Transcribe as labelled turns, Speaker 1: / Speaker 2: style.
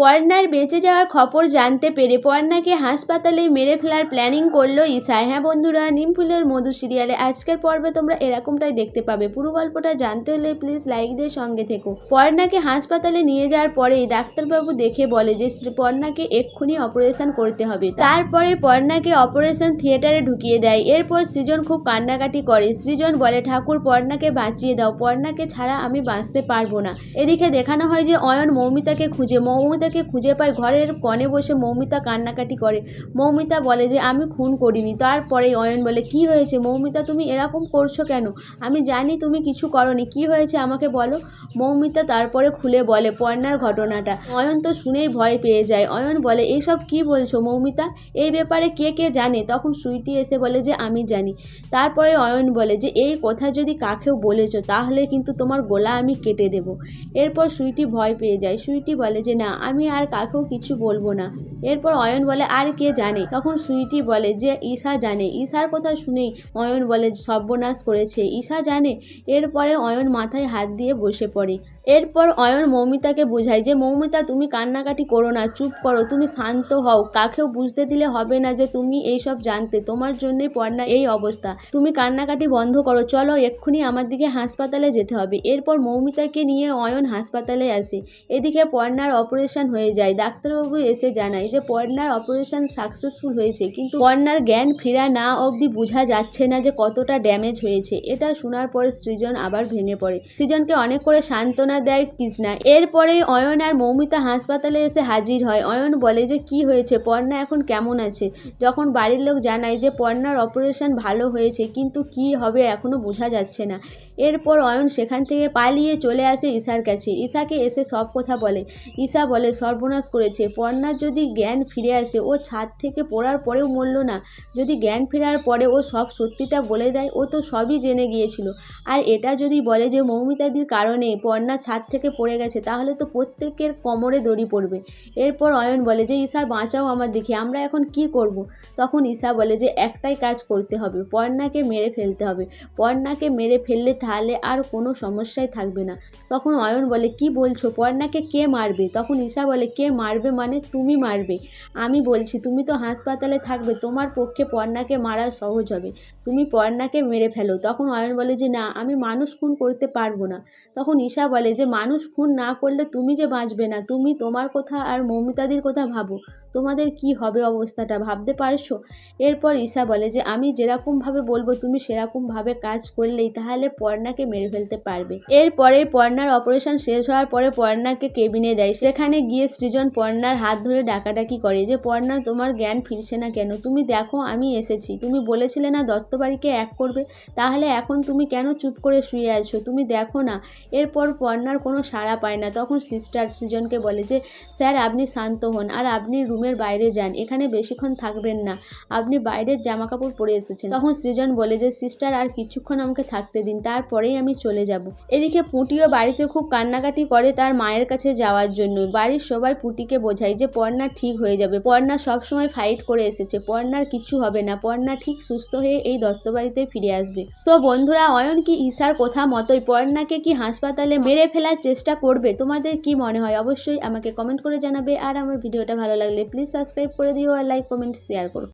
Speaker 1: পর্ণার বেঁচে যাওয়ার খবর জানতে পেরে পর্ণাকে হাসপাতালে মেরে ফেলার প্ল্যানিং করল ঈশা হ্যাঁ বন্ধুরা, নিমফুলের মধু সিরিয়ালে আজকের পর্বে তোমরা এরকমটাই দেখতে পাবে। পুরো গল্পটা জানতে হলে প্লিজ লাইক দিয়ে সঙ্গে থেকো। পর্ণাকে হাসপাতালে নিয়ে যাওয়ার পরেই ডাক্তারবাবু দেখে বলে যে পর্ণাকে এক্ষুনি অপারেশন করতে হবে। তারপরে পর্ণাকে অপারেশন থিয়েটারে ঢুকিয়ে দেয়। এরপর সৃজন খুব কান্নাকাটি করে। সৃজন বলে, ঠাকুর, পর্ণাকে বাঁচিয়ে দাও। পর্ণাকে ছাড়া আমি বাঁচতে পারব না। এদিকে দেখানো হয় যে অয়ন মৌমিতাকে খুঁজে। মৌমিতাকে খুঁজে পায়। ঘরের কনে বসে মৌমিতা কান্নাকাটি করে। মৌমিতা বলে যে, আমি খুন করিনি। তারপরে অয়ন বলে, কি হয়েছে মৌমিতা? তুমি এরকম করছ কেন? আমি জানি তুমি কিছু করনি। কি হয়েছে আমাকে বলো? মৌমিতা তারপরে খুলে বলে পর্ণার ঘটনাটা। অয়ন তো শুনেই ভয় পেয়ে যায়। অয়ন বলে এইসব কি বলছো মৌমিতা? এই ব্যাপারে কে কে জানে? তখন সুইটি এসে বলে যে, আমি জানি। তারপরে অয়ন বলে যে, এই কথা যদি কাকেও বলেছ, তাহলে কিন্তু তোমার গোলা আমি কেটে দেব। এরপর সুইটি ভয় পেয়ে যায়। সুইটি বলে যে, না আমি আর কাকেও কিছু বলব না। এরপর অয়ন বলে, আর কে জানে? তখন সুইটি বলে, যে ঈশা জানে। ঈশার কথা শুনেই অয়ন বলে, সর্বনাশ করেছে, ঈশা জানে? এরপরে অয়ন মাথায় হাত দিয়ে বসে পড়ে। এরপর অয়ন মৌমিতাকে বোঝায় যে, মৌমিতা, তুমি কান্নাকাটি করো না, চুপ করো, তুমি শান্ত হও। কাকেও বুঝতে দিলে হবে না যে, তুমি এইসব জানতে। তোমার জন্যই পর্ণা এই অবস্থা। তুমি কান্নাকাটি বন্ধ করো, চলো এক্ষুনি আমার দিকে হাসপাতালে যেতে হবে। এরপর মৌমিতাকে নিয়ে অয়ন হাসপাতালে আসে। এদিকে পর্ণার অপারেশন হয়ে যায়। ডাক্তারবাবু এসে জানায় যে পর্ণার অপারেশন সাকসেসফুল হয়েছে, কিন্তু পর্ণার জ্ঞান ফেরা না অবধি বোঝা যাচ্ছে না যে কতটা ড্যামেজ হয়েছে। এটা শোনার পরে সৃজন আবার ভেঙে পড়ে। সৃজনকে অনেক করে সান্ত্বনা দেয় কৃষ্ণা। এরপরে অয়ন আর মৌমিতা হাসপাতালে এসে হাজির হয়। অয়ন বলে যে, কি হয়েছে? পর্ণা এখন কেমন আছে? যখন বাড়ির লোক জানায় যে পর্ণার অপারেশন ভালো হয়েছে, কিন্তু কি হবে এখনও বোঝা যাচ্ছে না। এরপর অয়ন সেখান থেকে পালিয়ে চলে আসে ঈশার কাছে। ঈশাকে এসে সব কথা বলে। ঈশা বলে সর্বনাশ করেছে। পর্ণার যদি জ্ঞান ফিরে আসে, ও ছাদ থেকে পড়ার পরেও মরল না। যদি জ্ঞান ফেরার পরে ও সব সত্যিটা বলে দেয়, ও তো সবই জেনে গিয়েছিল। আর এটা যদি বলে যে মৌমিতাদির কারণে পর্ণা ছাদ থেকে পড়ে গেছে, তাহলে তো প্রত্যেকের কোমরে দড়ি পড়বে। এরপর অয়ন বলে যে, ঈশা, বাঁচাও আমার দিকে, আমরা এখন কি করব। তখন ঈশা বলে যে, একটাই কাজ করতে হবে পর্ণাকে মেরে ফেলতে হবে। পর্ণাকে মেরে ফেললে তাহলে আর কোনো সমস্যাই থাকবে না। তখন অয়ন বলে, কি বলছো? পর্ণাকে কে মারবে? তখন ঈশা বলে কে মারবে মানে তুমি মারবে। আমি বলছি, তুমি তো হাসপাতালে থাকবে, তোমার পক্ষে পর্ণাকে মারা সহজ হবে। তুমি পর্ণাকে মেরে ফেলো। তখন অয়ন বলে যে, না, আমি মানুষ খুন করতে পারব না। তখন ঈশা বলে যে, মানুষ খুন না করলে তুমি যে বাঁচবে না, তুমি তোমার কথা আর মৌমিতাদির কথা ভাবো। তোমাদের কি হবে অবস্থাটা, ভাবতে পারছ? এরপর ঈশা বলে যে, আমি যেরকমভাবে বলব, তুমি সেরকমভাবে কাজ করলেই তাহলে পর্ণাকে মেরে ফেলতে পারবে। এরপরে পর্ণার অপারেশন শেষ হওয়ার পরে পর্ণাকে কেবিনে দেয়। সেখানে গিয়ে সৃজন পর্ণার হাত ধরে ডাকাডাকি করে যে, পর্ণা, তোমার জ্ঞান ফিরছে না কেন? তুমি দেখো, আমি এসেছি। তুমি বলেছিলে না দত্তবাড়িকে এক করবে? তাহলে এখন তুমি কেন চুপ করে শুয়ে আছো? তুমি দেখো না। এরপর পর্ণার কোনো সাড়া পায় না। তখন সিস্টার সৃজনকে বলে যে, স্যার, আপনি শান্ত হন আর আপনি রুমের বাইরে যান। এখানে বেশিক্ষণ থাকবেন না। আপনি বাইরের জামা কাপড় পরে এসেছেন। তখন সৃজন বলে যে, সিস্টার, আর কিছুক্ষণ আমাকে থাকতে দিন। তারপরেই আমি চলে যাব। এদিকে পুটিও বাড়িতে খুব কান্নাকাটি করে তার মায়ের কাছে যাওয়ার জন্য। বাড়ির সবাই পুটিকে বোঝায় যে পর্ণা ঠিক হয়ে যাবে। পর্ণা সবসময় ফাইট করে এসেছে। পর্ণার কিছু হবে না। পর্ণা ঠিক সুস্থ হয়ে এই দত্তবাড়িতে ফিরে আসবে। তো বন্ধুরা, অয়ন কি ঈশার কথা মতোই পর্ণাকে কি হাসপাতালে মেরে ফেলার চেষ্টা করবে? তোমাদের কি মনে হয়? অবশ্যই আমাকে কমেন্ট করে জানাবে। আর আমার ভিডিওটা ভালো লাগলে প্লিজ সাবস্ক্রাইব করে দিও আর লাইক কমেন্ট শেয়ার করো।